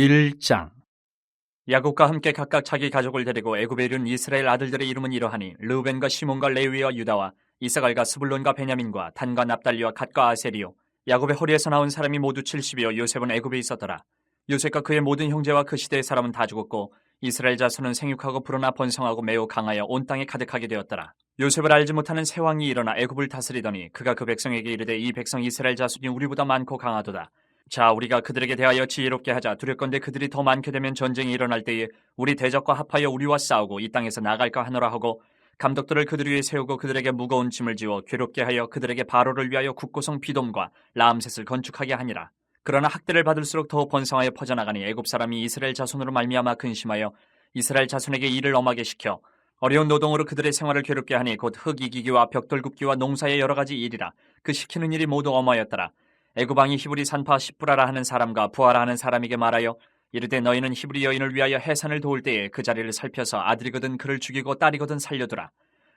출애굽기 1장. 야곱과 함께 각각 자기 가족을 데리고 애굽에 이른 이스라엘 아들들의 이름은 이러하니 르우벤과 시몬과 레위와 유다와 이사갈과 스불론과 베냐민과 단과 납달리와 갓과 아세리요. 야곱의 허리에서 나온 사람이 모두 70이요. 요셉은 애굽에 있었더라. 요셉과 그의 모든 형제와 그 시대의 사람은 다 죽었고 이스라엘 자손은 생육하고 불어나 번성하고 매우 강하여 온 땅에 가득하게 되었더라. 요셉을 알지 못하는 새 왕이 일어나 애굽을 다스리더니 그가 그 백성에게 이르되 이 백성 이스라엘 자손이 우리보다 많고 강하도다 자, 우리가 그들에게 대하여 지혜롭게 하자. 두렵건대 그들이 더 많게 되면 전쟁이 일어날 때에 우리 대적과 합하여 우리와 싸우고 이 땅에서 나갈까 하노라 하고 감독들을 그들 위에 세우고 그들에게 무거운 짐을 지워 괴롭게 하여 그들에게 바로를 위하여 국고성 비돔과 라암셋을 건축하게 하니라. 그러나 학대를 받을수록 더 번성하여 퍼져나가니 애굽 사람이 이스라엘 자손으로 말미암아 근심하여 이스라엘 자손에게 일을 엄하게 시켜 어려운 노동으로 그들의 생활을 괴롭게 하니 곧 흙 이기기와 벽돌 굽기와 농사의 여러 가지 일이라 그 시키는 일이 모두 엄하였더라. 애굽왕이 히브리 산파 십부라라 하는 사람과 부하라 하는 사람에게 말하여 이르되 너희는 히브리 여인을 위하여 해산을 도울 때에 그 자리를 살펴서 아들이거든 그를 죽이고 딸이거든 살려두라.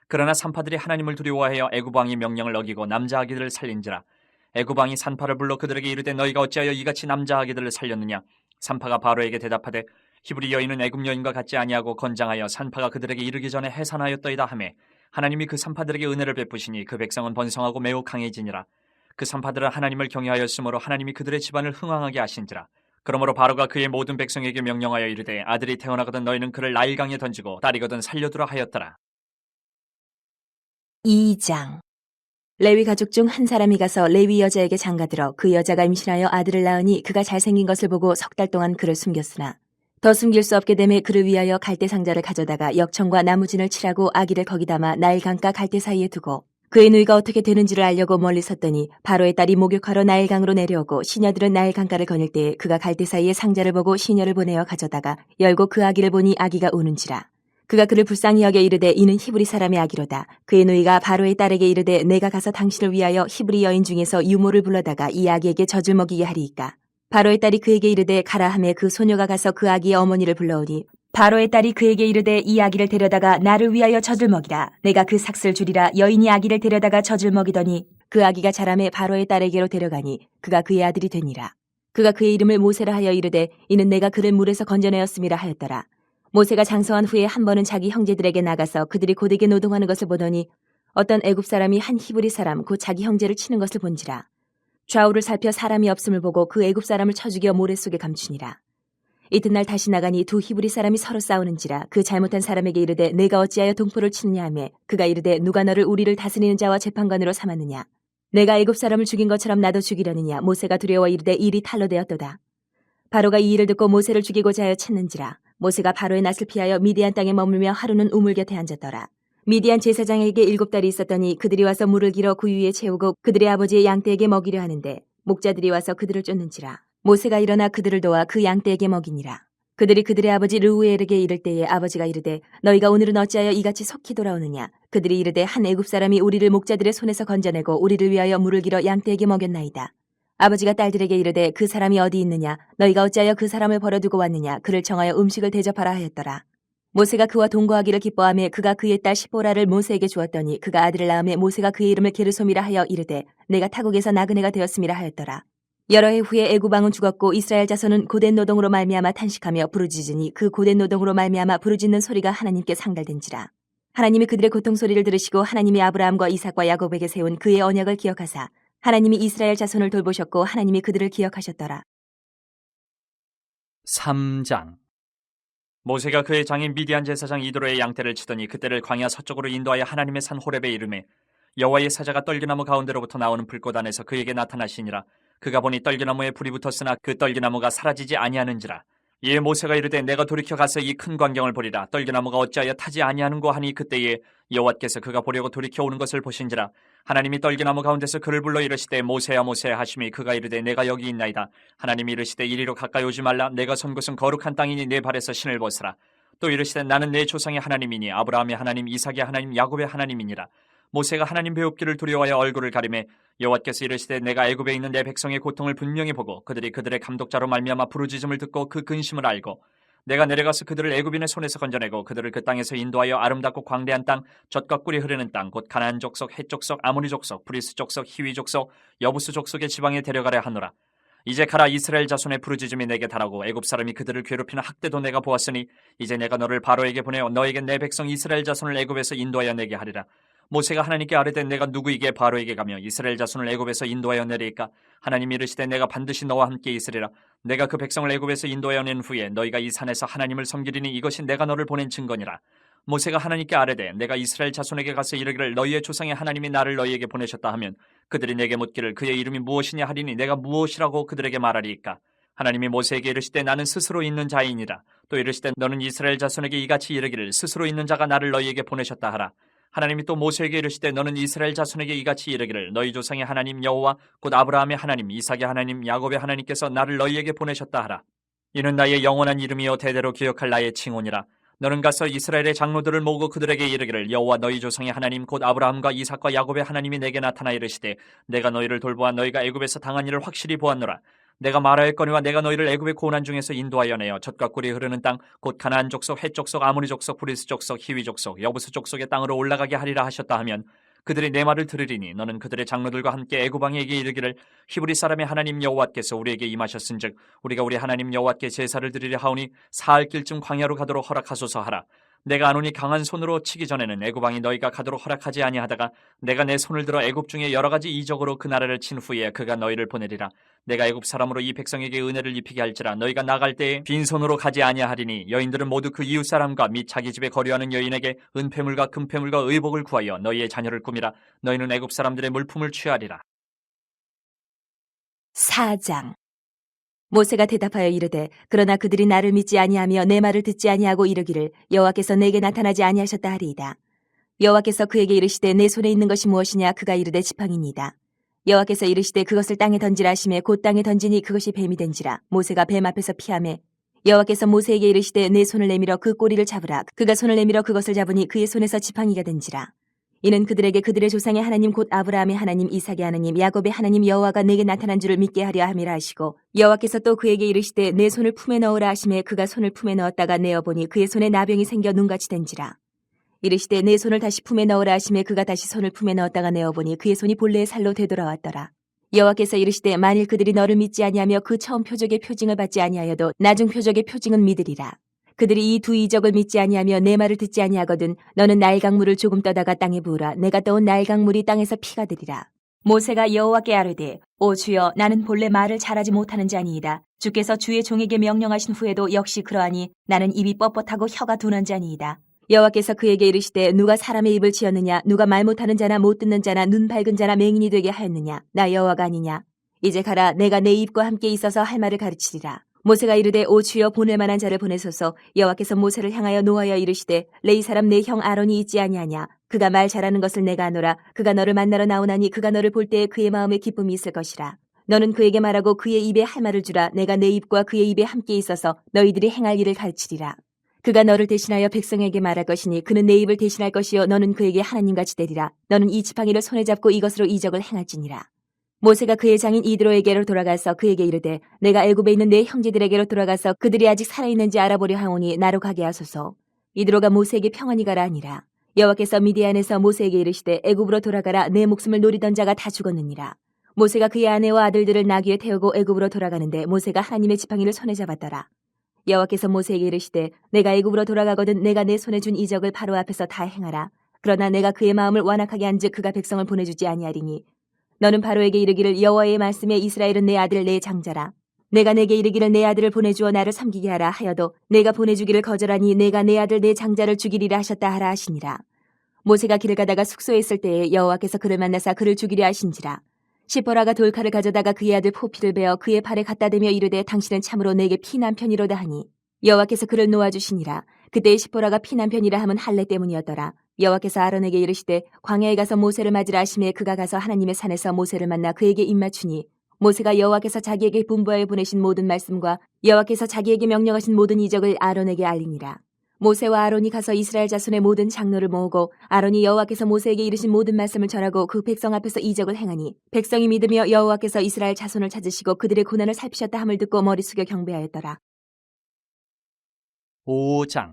그러나 산파들이 하나님을 두려워하여 애굽왕이 명령을 어기고 남자 아기들을 살린지라. 애굽왕이 산파를 불러 그들에게 이르되 너희가 어찌하여 이같이 남자 아기들을 살렸느냐. 산파가 바로에게 대답하되 히브리 여인은 애굽 여인과 같지 아니하고 건장하여 산파가 그들에게 이르기 전에 해산하였더이다 하매 하나님이 그 산파들에게 은혜를 베푸시니 그 백성은 번성하고 매우 강해지니라. 그 산파들은 하나님을 경외하였으므로 하나님이 그들의 집안을 흥왕하게 하신지라. 그러므로 바로가 그의 모든 백성에게 명령하여 이르되 아들이 태어나거든 너희는 그를 나일강에 던지고 딸이거든 살려두라 하였더라. 2장 레위 가족 중 한 사람이 가서 레위 여자에게 장가들어 그 여자가 임신하여 아들을 낳으니 그가 잘생긴 것을 보고 석 달 동안 그를 숨겼으나 더 숨길 수 없게 되매 그를 위하여 갈대 상자를 가져다가 역청과 나무진을 칠하고 아기를 거기 담아 나일강과 갈대 사이에 두고 그의 누이가 어떻게 되는지를 알려고 멀리 섰더니 바로의 딸이 목욕하러 나일강으로 내려오고 시녀들은 나일강가를 거닐 때에 그가 갈대 사이에 상자를 보고 시녀를 보내어 가져다가 열고 그 아기를 보니 아기가 우는지라. 그가 그를 불쌍히 여겨 이르되 이는 히브리 사람의 아기로다. 그의 누이가 바로의 딸에게 이르되 내가 가서 당신을 위하여 히브리 여인 중에서 유모를 불러다가 이 아기에게 젖을 먹이게 하리이까. 바로의 딸이 그에게 이르되 가라 하매 그 소녀가 가서 그 아기의 어머니를 불러오니 바로의 딸이 그에게 이르되 이 아기를 데려다가 나를 위하여 젖을 먹이라. 내가 그 삭슬 줄이라 여인이 아기를 데려다가 젖을 먹이더니 그 아기가 자라매 바로의 딸에게로 데려가니 그가 그의 아들이 되니라. 그가 그의 이름을 모세라 하여 이르되 이는 내가 그를 물에서 건져내었음이라 하였더라. 모세가 장성한 후에 한 번은 자기 형제들에게 나가서 그들이 고되게 노동하는 것을 보더니 어떤 애굽 사람이 한 히브리 사람 곧 자기 형제를 치는 것을 본지라. 좌우를 살펴 사람이 없음을 보고 그 애굽 사람을 쳐 죽여 모래 속에 감추니라. 이튿날 다시 나가니 두 히브리 사람이 서로 싸우는지라 그 잘못한 사람에게 이르되 내가 어찌하여 동포를 치느냐 하매 그가 이르되 누가 너를 우리를 다스리는 자와 재판관으로 삼았느냐? 내가 애굽 사람을 죽인 것처럼 나도 죽이려느냐? 모세가 두려워 이르되 일이 탈로 되었도다. 바로가 이 일을 듣고 모세를 죽이고자 하여 쳤는지라 모세가 바로의 낯을 피하여 미디안 땅에 머물며 하루는 우물 곁에 앉았더라. 미디안 제사장에게 일곱 달이 있었더니 그들이 와서 물을 길어 그 위에 채우고 그들의 아버지의 양떼에게 먹이려 하는데 목자들이 와서 그들을 쫓는지라 모세가 일어나 그들을 도와 그 양떼에게 먹이니라. 그들이 그들의 아버지 르우엘에게 이를 때에 아버지가 이르되 너희가 오늘은 어찌하여 이같이 속히 돌아오느냐? 그들이 이르되 한 애굽 사람이 우리를 목자들의 손에서 건져내고 우리를 위하여 물을 길어 양떼에게 먹였나이다. 아버지가 딸들에게 이르되 그 사람이 어디 있느냐? 너희가 어찌하여 그 사람을 버려두고 왔느냐? 그를 청하여 음식을 대접하라 하였더라. 모세가 그와 동거하기를 기뻐하며 그가 그의 딸 시보라를 모세에게 주었더니 그가 아들을 낳음에 모세가 그의 이름을 게르솜이라 하여 이르되 내가 타국에서 나그네가 되었음이라 하였더라 여러 해 후에 애굽왕은 죽었고 이스라엘 자손은 고된 노동으로 말미암아 탄식하며 부르짖으니 그 고된 노동으로 말미암아 부르짖는 소리가 하나님께 상달된지라. 하나님이 그들의 고통 소리를 들으시고 하나님이 아브라함과 이삭과 야곱에게 세운 그의 언약을 기억하사 하나님이 이스라엘 자손을 돌보셨고 하나님이 그들을 기억하셨더라. 3장 모세가 그의 장인 미디안 제사장 이도로의 양떼를 치더니 그때를 광야 서쪽으로 인도하여 하나님의 산 호렙에 이름에 여호와의 사자가 떨기나무 가운데로부터 나오는 불꽃 안에서 그에게 나타나시니라 그가 보니 떨기나무에 불이 붙었으나 그 떨기나무가 사라지지 아니하는지라. 이에 모세가 이르되 내가 돌이켜 가서 이 큰 광경을 보리라. 떨기나무가 어찌하여 타지 아니하는고 하니 그때에 여호와께서 그가 보려고 돌이켜 오는 것을 보신지라. 하나님이 떨기나무 가운데서 그를 불러 이르시되 모세야 모세야 하심이 그가 이르되 내가 여기 있나이다. 하나님이 이르시되 이리로 가까이 오지 말라. 내가 선 곳은 거룩한 땅이니 내 발에서 신을 벗으라. 또 이르시되 나는 내 조상의 하나님이니 아브라함의 하나님 이삭의 하나님 야곱의 하나님이니라. 모세가 하나님 배웁기를 두려워하여 얼굴을 가리매 여호와께서 이르시되 내가 애굽에 있는 내 백성의 고통을 분명히 보고 그들이 그들의 감독자로 말미암아 부르짖음을 듣고 그 근심을 알고 내가 내려가서 그들을 애굽인의 손에서 건져내고 그들을 그 땅에서 인도하여 아름답고 광대한 땅 젖과 꿀이 흐르는 땅 곧 가나안 족속 헷 족속 아모니 족속 브리스 족속 히위 족속 여부스 족속의 지방에 데려가려 하노라 이제 가라 이스라엘 자손의 부르짖음이 내게 달하고 애굽 사람이 그들을 괴롭히는 학대도 내가 보았으니 이제 내가 너를 바로에게 보내어 너에게 내 백성 이스라엘 자손을 애굽에서 인도하여 내게 하리라. 모세가 하나님께 아뢰되 내가 누구에게 바로에게 가며 이스라엘 자손을 애굽에서 인도하여 내리까 하나님이 이르시되 내가 반드시 너와 함께 있으리라. 내가 그 백성을 애굽에서 인도하여 낸 후에 너희가 이 산에서 하나님을 섬기리니 이것이 내가 너를 보낸 증거니라. 모세가 하나님께 아뢰되 내가 이스라엘 자손에게 가서 이르기를 너희의 조상의 하나님이 나를 너희에게 보내셨다 하면 그들이 내게 묻기를 그의 이름이 무엇이냐 하리니 내가 무엇이라고 그들에게 말하리이까 하나님이 모세에게 이르시되 나는 스스로 있는 자이니라 또 이르시되 너는 이스라엘 자손에게 이같이 이르기를 스스로 있는 자가 나를 너희에게 보내셨다 하라 하나님이 또 모세에게 이르시되 너는 이스라엘 자손에게 이같이 이르기를 너희 조상의 하나님 여호와 곧 아브라함의 하나님 이삭의 하나님 야곱의 하나님께서 나를 너희에게 보내셨다 하라. 이는 나의 영원한 이름이요 대대로 기억할 나의 칭호니라. 너는 가서 이스라엘의 장로들을 모으고 그들에게 이르기를 여호와 너희 조상의 하나님 곧 아브라함과 이삭과 야곱의 하나님이 내게 나타나 이르시되 내가 너희를 돌보아 너희가 애굽에서 당한 일을 확실히 보았노라 내가 말하였거니와 내가 너희를 애굽의 고난 중에서 인도하여 내어 젖과 꿀이 흐르는 땅 곧 가나안 족속 헷 족속 아모리 족속 브리스 족속 히위 족속 여부스 족속의 땅으로 올라가게 하리라 하셨다 하면 그들이 내 말을 들으리니 너는 그들의 장로들과 함께 애굽 왕에게 이르기를 히브리 사람의 하나님 여호와께서 우리에게 임하셨은즉 우리가 우리 하나님 여호와께 제사를 드리려 하오니 사흘 길쯤 광야로 가도록 허락하소서 하라 내가 아노니 강한 손으로 치기 전에는 애굽 왕이 너희가 가도록 허락하지 아니하다가 내가 내 손을 들어 애굽 중에 여러 가지 이적으로 그 나라를 친 후에 그가 너희를 보내리라. 내가 애굽 사람으로 이 백성에게 은혜를 입히게 할지라. 너희가 나갈 때에 빈손으로 가지 아니하리니 여인들은 모두 그 이웃 사람과 및 자기 집에 거류하는 여인에게 은폐물과 금폐물과 의복을 구하여 너희의 자녀를 꾸미라. 너희는 애굽 사람들의 물품을 취하리라. 4장 모세가 대답하여 이르되 그러나 그들이 나를 믿지 아니하며 내 말을 듣지 아니하고 이르기를 여호와께서 내게 나타나지 아니하셨다 하리이다. 여호와께서 그에게 이르시되 내 손에 있는 것이 무엇이냐 그가 이르되 지팡이니이다. 여호와께서 이르시되 그것을 땅에 던지라 하심에 곧 땅에 던지니 그것이 뱀이 된지라 모세가 뱀 앞에서 피하매 여호와께서 모세에게 이르시되 내 손을 내밀어 그 꼬리를 잡으라 그가 손을 내밀어 그것을 잡으니 그의 손에서 지팡이가 된지라 이는 그들에게 그들의 조상의 하나님 곧 아브라함의 하나님 이삭의 하나님 야곱의 하나님 여호와가 내게 나타난 줄을 믿게 하려 함이라 하시고 여호와께서 또 그에게 이르시되 내 손을 품에 넣으라 하심에 그가 손을 품에 넣었다가 내어 보니 그의 손에 나병이 생겨 눈같이 된지라. 이르시되 내 손을 다시 품에 넣으라 하심에 그가 다시 손을 품에 넣었다가 내어 보니 그의 손이 본래의 살로 되돌아왔더라. 여호와께서 이르시되 만일 그들이 너를 믿지 아니하며 그 처음 표적의 표징을 받지 아니하여도 나중 표적의 표징은 믿으리라 그들이 이 두 이적을 믿지 아니하며 내 말을 듣지 아니하거든 너는 날강물을 조금 떠다가 땅에 부으라. 내가 떠온 날강물이 땅에서 피가 되리라. 모세가 여호와께 아뢰되 오 주여 나는 본래 말을 잘하지 못하는 자니이다. 주께서 주의 종에게 명령하신 후에도 역시 그러하니 나는 입이 뻣뻣하고 혀가 둔한 자니이다. 여호와께서 그에게 이르시되 누가 사람의 입을 지었느냐? 누가 말 못하는 자나 못 듣는 자나 눈 밝은 자나 맹인이 되게 하였느냐? 나 여호와가 아니냐. 이제 가라 내가 내 입과 함께 있어서 할 말을 가르치리라 모세가 이르되 오 주여 보낼 만한 자를 보내소서. 여호와께서 모세를 향하여 노하여 이르시되 레이 사람 내 형 아론이 있지 아니하냐? 그가 말 잘하는 것을 내가 아노라. 그가 너를 만나러 나오나니 그가 너를 볼 때에 그의 마음에 기쁨이 있을 것이라. 너는 그에게 말하고 그의 입에 할 말을 주라. 내가 내 입과 그의 입에 함께 있어서 너희들이 행할 일을 가르치리라. 그가 너를 대신하여 백성에게 말할 것이니 그는 내 입을 대신할 것이요. 너는 그에게 하나님같이 되리라. 너는 이 지팡이를 손에 잡고 이것으로 이적을 행할지니라 모세가 그의 장인 이드로에게로 돌아가서 그에게 이르되 내가 애굽에 있는 내 형제들에게로 돌아가서 그들이 아직 살아있는지 알아보려 하오니 나로 가게 하소서. 이드로가 모세에게 평안히 가라 하니라. 여호와께서 미디안에서 모세에게 이르시되 애굽으로 돌아가라 내 목숨을 노리던 자가 다 죽었느니라. 모세가 그의 아내와 아들들을 나귀에 태우고 애굽으로 돌아가는데 모세가 하나님의 지팡이를 손에 잡았더라. 여호와께서 모세에게 이르시되 내가 애굽으로 돌아가거든 내가 내 손에 준 이적을 바로 앞에서 다 행하라. 그러나 내가 그의 마음을 완악하게 한즉 그가 백성을 보내주지 아니하리니 너는 바로에게 이르기를 여호와의 말씀에 이스라엘은 내 아들 내 장자라. 내가 내게 이르기를 내 아들을 보내주어 나를 섬기게 하라 하여도 내가 보내주기를 거절하니 내가 내 아들 내 장자를 죽이리라 하셨다 하라 하시니라. 모세가 길을 가다가 숙소에 있을 때에 여호와께서 그를 만나사 그를 죽이려 하신지라. 시퍼라가 돌칼을 가져다가 그의 아들 포피를 베어 그의 팔에 갖다 대며 이르되 당신은 참으로 내게 피난 편이로다 하니 여호와께서 그를 놓아주시니라. 그때 시퍼라가 피난 편이라 함은 할례 때문이었더라. 여호와께서 아론에게 이르시되 광야에 가서 모세를 맞으라 하심에 그가 가서 하나님의 산에서 모세를 만나 그에게 입맞추니 모세가 여호와께서 자기에게 분부하여 보내신 모든 말씀과 여호와께서 자기에게 명령하신 모든 이적을 아론에게 알리니라. 모세와 아론이 가서 이스라엘 자손의 모든 장로를 모으고 아론이 여호와께서 모세에게 이르신 모든 말씀을 전하고 그 백성 앞에서 이적을 행하니 백성이 믿으며 여호와께서 이스라엘 자손을 찾으시고 그들의 고난을 살피셨다 함을 듣고 머리 숙여 경배하였더라. 5장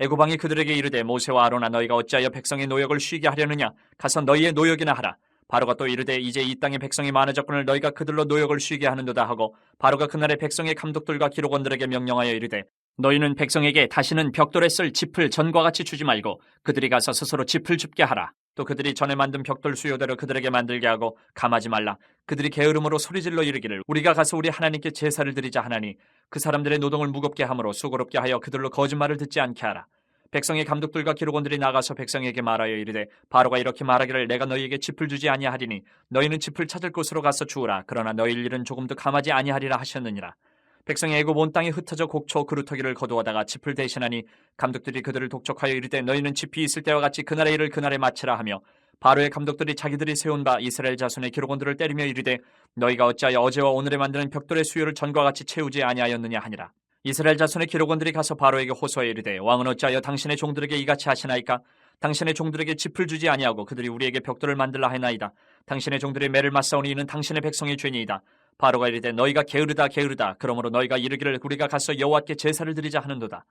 애고방이 그들에게 이르되 모세와 아론아 너희가 어찌하여 백성의 노역을 쉬게 하려느냐? 가서 너희의 노역이나 하라. 바로가 또 이르되 이제 이 땅에 백성이 많아졌거늘 너희가 그들로 노역을 쉬게 하는도다 하고 바로가 그날에 백성의 감독들과 기록원들에게 명령하여 이르되 너희는 백성에게 다시는 벽돌에 쓸 짚을 전과 같이 주지 말고 그들이 가서 스스로 짚을 줍게 하라 또 그들이 전에 만든 벽돌 수요대로 그들에게 만들게 하고 감하지 말라 그들이 게으름으로 소리질러 이르기를 우리가 가서 우리 하나님께 제사를 드리자 하나니 그 사람들의 노동을 무겁게 함으로 수고롭게 하여 그들로 거짓말을 듣지 않게 하라. 백성의 감독들과 기록원들이 나가서 백성에게 말하여 이르되 바로가 이렇게 말하기를 내가 너희에게 짚을 주지 아니하리니 너희는 짚을 찾을 곳으로 가서 주우라 그러나 너희 일은 조금도 감하지 아니하리라 하셨느니라. 백성이 애굽 온 땅에 흩어져 곡초 그루터기를 거두어다가 짚을 대신하니 감독들이 그들을 독촉하여 이르되 너희는 짚이 있을 때와 같이 그날의 일을 그날에 마치라 하며 바로의 감독들이 자기들이 세운 바 이스라엘 자손의 기록원들을 때리며 이르되 너희가 어찌하여 어제와 오늘에 만드는 벽돌의 수요를 전과 같이 채우지 아니하였느냐 하니라. 이스라엘 자손의 기록원들이 가서 바로에게 호소하여 이르되 왕은 어찌하여 당신의 종들에게 이같이 하시나이까? 당신의 종들에게 짚을 주지 아니하고 그들이 우리에게 벽돌을 만들라 하나이다. 당신의 종들이 매를 맞사오니 이는 당신의 백성의 죄니이다. 바로가 이르되 너희가 게으르다 게으르다. 그러므로 너희가 이르기를 우리가 가서 여호와께 제사를 드리자 하는도다.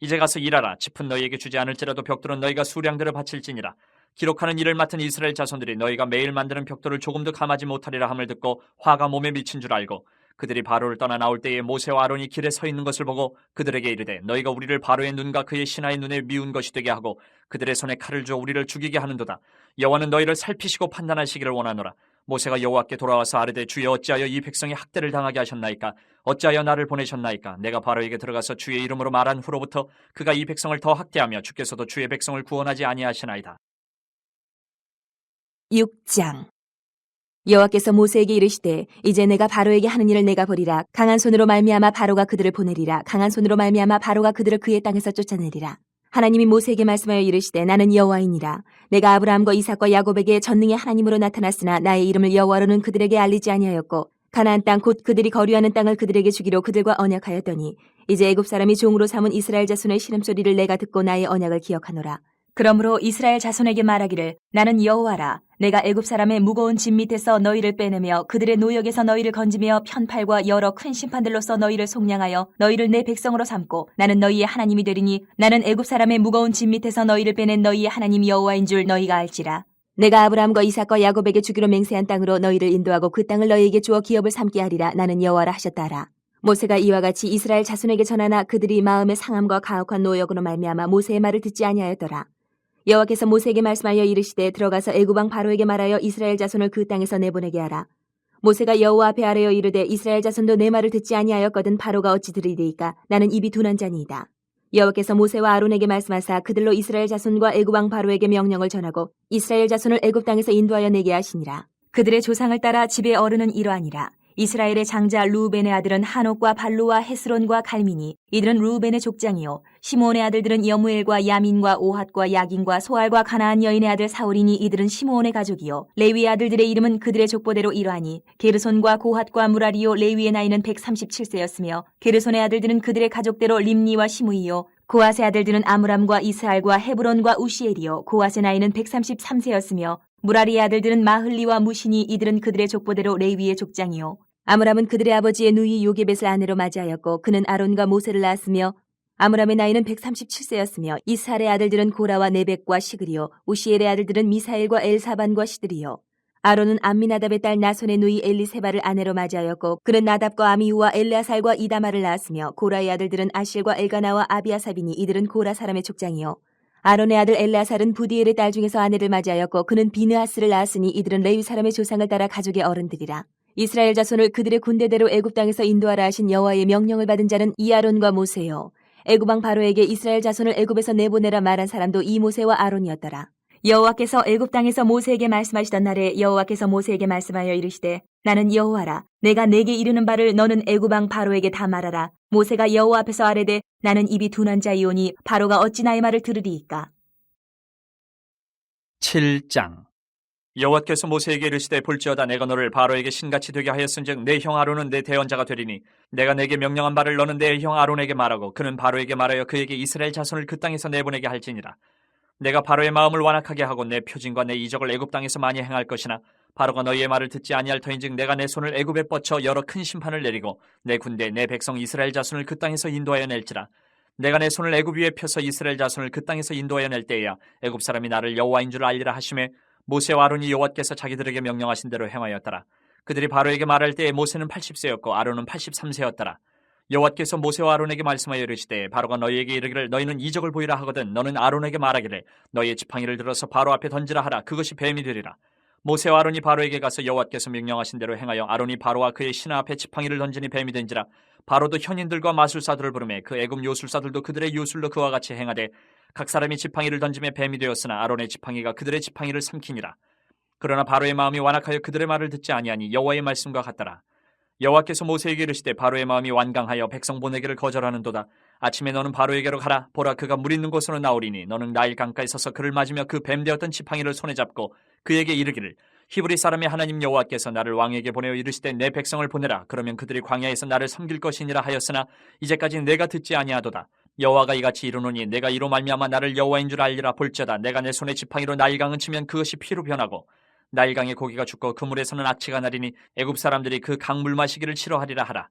이제 가서 일하라. 짚은 너희에게 주지 않을지라도 벽돌은 너희가 수량대로 바칠지니라. 기록하는 일을 맡은 이스라엘 자손들이 너희가 매일 만드는 벽돌을 조금도 감하지 못하리라 함을 듣고 화가 몸에 미친 줄 알고 그들이 바로를 떠나 나올 때에 모세와 아론이 길에 서 있는 것을 보고 그들에게 이르되 너희가 우리를 바로의 눈과 그의 신하의 눈에 미운 것이 되게 하고 그들의 손에 칼을 주어 우리를 죽이게 하는도다 여호와는 너희를 살피시고 판단하시기를 원하노라 모세가 여호와께 돌아와서 아르되 주여 어찌하여 이 백성이 학대를 당하게 하셨나이까? 어찌하여 나를 보내셨나이까? 내가 바로에게 들어가서 주의 이름으로 말한 후로부터 그가 이 백성을 더 학대하며 주께서도 주의 백성을 구원하지 아니하시나이다. 6장. 여호와께서 모세에게 이르시되 이제 내가 바로에게 하는 일을 내가 보리라. 강한 손으로 말미암아 바로가 그들을 보내리라. 강한 손으로 말미암아 바로가 그들을 그의 땅에서 쫓아내리라 하나님이 모세에게 말씀하여 이르시되 나는 여호와이니라. 내가 아브라함과 이삭과 야곱에게 전능의 하나님으로 나타났으나 나의 이름을 여호와로는 그들에게 알리지 아니하였고 가나안 땅 곧 그들이 거류하는 땅을 그들에게 주기로 그들과 언약하였더니 이제 애굽 사람이 종으로 삼은 이스라엘 자손의 시름 소리를 내가 듣고 나의 언약을 기억하노라 그러므로 이스라엘 자손에게 말하기를 나는 여호와라. 내가 애굽 사람의 무거운 짐 밑에서 너희를 빼내며 그들의 노역에서 너희를 건지며 편팔과 여러 큰 심판들로서 너희를 속량하여 너희를 내 백성으로 삼고 나는 너희의 하나님이 되리니 나는 애굽 사람의 무거운 짐 밑에서 너희를 빼낸 너희의 하나님 여호와인 줄 너희가 알지라. 내가 아브라함과 이삭과 야곱에게 주기로 맹세한 땅으로 너희를 인도하고 그 땅을 너희에게 주어 기업을 삼게 하리라. 나는 여호와라 하셨다라. 모세가 이와 같이 이스라엘 자손에게 전하나 그들이 마음의 상함과 가혹한 노역으로 말미암아 모세의 말을 듣지 아니하였더라 여호와께서 모세에게 말씀하여 이르시되 들어가서 애굽왕 바로에게 말하여 이스라엘 자손을 그 땅에서 내보내게 하라. 모세가 여호와 앞에 아뢰어 이르되 이스라엘 자손도 내 말을 듣지 아니하였거든 바로가 어찌 들으리이까 나는 입이 둔한 자니이다. 여호와께서 모세와 아론에게 말씀하사 그들로 이스라엘 자손과 애굽 왕 바로에게 명령을 전하고 이스라엘 자손을 애굽 땅에서 인도하여 내게 하시니라. 그들의 조상을 따라 집의 어른은 이러하니라. 이스라엘의 장자 루벤의 아들은 한옥과 발루와 헤스론과 갈미니 이들은 루벤의 족장이요 시몬의 아들들은 여무엘과 야민과 오핫과 야긴과 소알과 가나안 여인의 아들 사울이니 이들은 시몬의 가족이요. 레위의 아들들의 이름은 그들의 족보대로 이러하니 게르손과 고핫과 무라리요. 레위의 나이는 137세였으며 게르손의 아들들은 그들의 가족대로 림니와 시무이요. 고핫의 아들들은 아므람과 이스알과 헤브론과 우시엘이요. 고핫의 나이는 133세였으며 무라리의 아들들은 마흘리와 무시니 이들은 그들의 족보대로 레위의 족장이요. 아므람은 그들의 아버지의 누이 요게벳을 아내로 맞이하였고 그는 아론과 모세를 낳았으며 아므람의 나이는 137세였으며 이스할의 아들들은 고라와 네벡과 시그리요 우시엘의 아들들은 미사엘과 엘사반과 시드리요. 아론은 암미나답의 딸 나손의 누이 엘리세바를 아내로 맞이하였고 그는 나답과 아미후와 엘레아살과 이다마를 낳았으며 고라의 아들들은 아실과 엘가나와 아비아사비니 이들은 고라 사람의 족장이요. 아론의 아들 엘레아살은 부디엘의 딸 중에서 아내를 맞이하였고 그는 비느하스를 낳았으니 이들은 레위 사람의 조상을 따라 가족의 어른들이라. 이스라엘 자손을 그들의 군대대로 애굽 땅에서 인도하라 하신 여호와의 명령을 받은 자는 이 아론과 모세요. 애굽 왕 바로에게 이스라엘 자손을 애굽에서 내보내라 말한 사람도 이 모세와 아론이었더라. 여호와께서 애굽 땅에서 모세에게 말씀하시던 날에 여호와께서 모세에게 말씀하여 이르시되 나는 여호와라 내가 내게 이르는 바를 너는 애굽 왕 바로에게 다 말하라. 모세가 여호와 앞에서 아뢰되 나는 입이 둔한 자이오니 바로가 어찌 나의 말을 들으리이까. 7장 여호와께서 모세에게 이르시되 볼지어다 내가 너를 바로에게 신같이 되게 하였은즉 내 형 아론은 내 대언자가 되리니 내가 내게 명령한 바를 너는 내 형 아론에게 말하고 그는 바로에게 말하여 그에게 이스라엘 자손을 그 땅에서 내보내게 할지니라. 내가 바로의 마음을 완악하게 하고 내 표징과 내 이적을 애굽 땅에서 많이 행할 것이나 바로가 너희의 말을 듣지 아니할 터인즉 내가 내 손을 애굽에 뻗쳐 여러 큰 심판을 내리고 내 군대 내 백성 이스라엘 자손을 그 땅에서 인도하여 낼지라. 내가 내 손을 애굽 위에 펴서 이스라엘 자손을 그 땅에서 인도하여 낼 때에야 애굽 사람이 나를 여호와인 줄 알리라 하심에 모세와 아론이 여호와께서 자기들에게 명령하신 대로 행하였더라. 그들이 바로에게 말할 때에 모세는 80세였고 아론은 83세였더라. 여호와께서 모세와 아론에게 말씀하여 이르시되 바로가 너희에게 이르기를 너희는 이적을 보이라 하거든 너는 아론에게 말하기를 너희의 지팡이를 들어서 바로 앞에 던지라 하라. 그것이 뱀이 되리라 모세와 아론이 바로에게 가서 여호와께서 명령하신 대로 행하여 아론이 바로와 그의 신하 앞에 지팡이를 던지니 뱀이 된지라. 바로도 현인들과 마술사들을 부르매 그 애굽 요술사들도 그들의 요술로 그와 같이 행하되 각 사람이 지팡이를 던짐에 뱀이 되었으나 아론의 지팡이가 그들의 지팡이를 삼키니라. 그러나 바로의 마음이 완악하여 그들의 말을 듣지 아니하니 여호와의 말씀과 같더라. 여호와께서 모세에게 이르시되 바로의 마음이 완강하여 백성 보내기를 거절하는도다 아침에 너는 바로에게로 가라. 보라 그가 물 있는 곳으로 나오리니 너는 나일 강가에 서서 그를 맞으며 그 뱀 되었던 지팡이를 손에 잡고 그에게 이르기를 히브리 사람의 하나님 여호와께서 나를 왕에게 보내어 이르시되 내 백성을 보내라. 그러면 그들이 광야에서 나를 섬길 것이니라 하였으나 이제까지 내가 듣지 아니하도다. 여호와가 이같이 이르노니 내가 이로 말미암아 나를 여호와인 줄 알리라 볼지어다. 내가 내 손에 지팡이로 나일강을 치면 그것이 피로 변하고 나일강의 고기가 죽고 그 물에서는 악취가 나리니 애굽 사람들이 그 강물 마시기를 싫어하리라 하라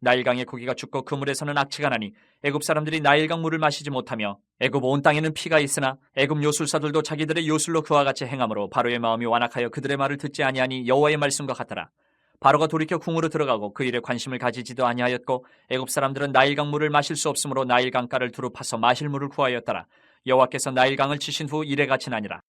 나일강의 고기가 죽고 그 물에 서는 악취가 나니 애굽 사람들이 나일강 물을 마시지 못하며 애굽 온 땅에는 피가 있으나 애굽 요술사들도 자기들의 요술로 그와 같이 행함으로 바로의 마음이 완악하여 그들의 말을 듣지 아니하니 여호와의 말씀과 같더라. 바로가 돌이켜 궁으로 들어가고 그 일에 관심을 가지지도 아니하였고 애굽 사람들은 나일강 물을 마실 수 없으므로 나일강가를 두루 파서 마실 물을 구하였더라. 여호와께서 나일강을 치신 후 이래 같이 나니라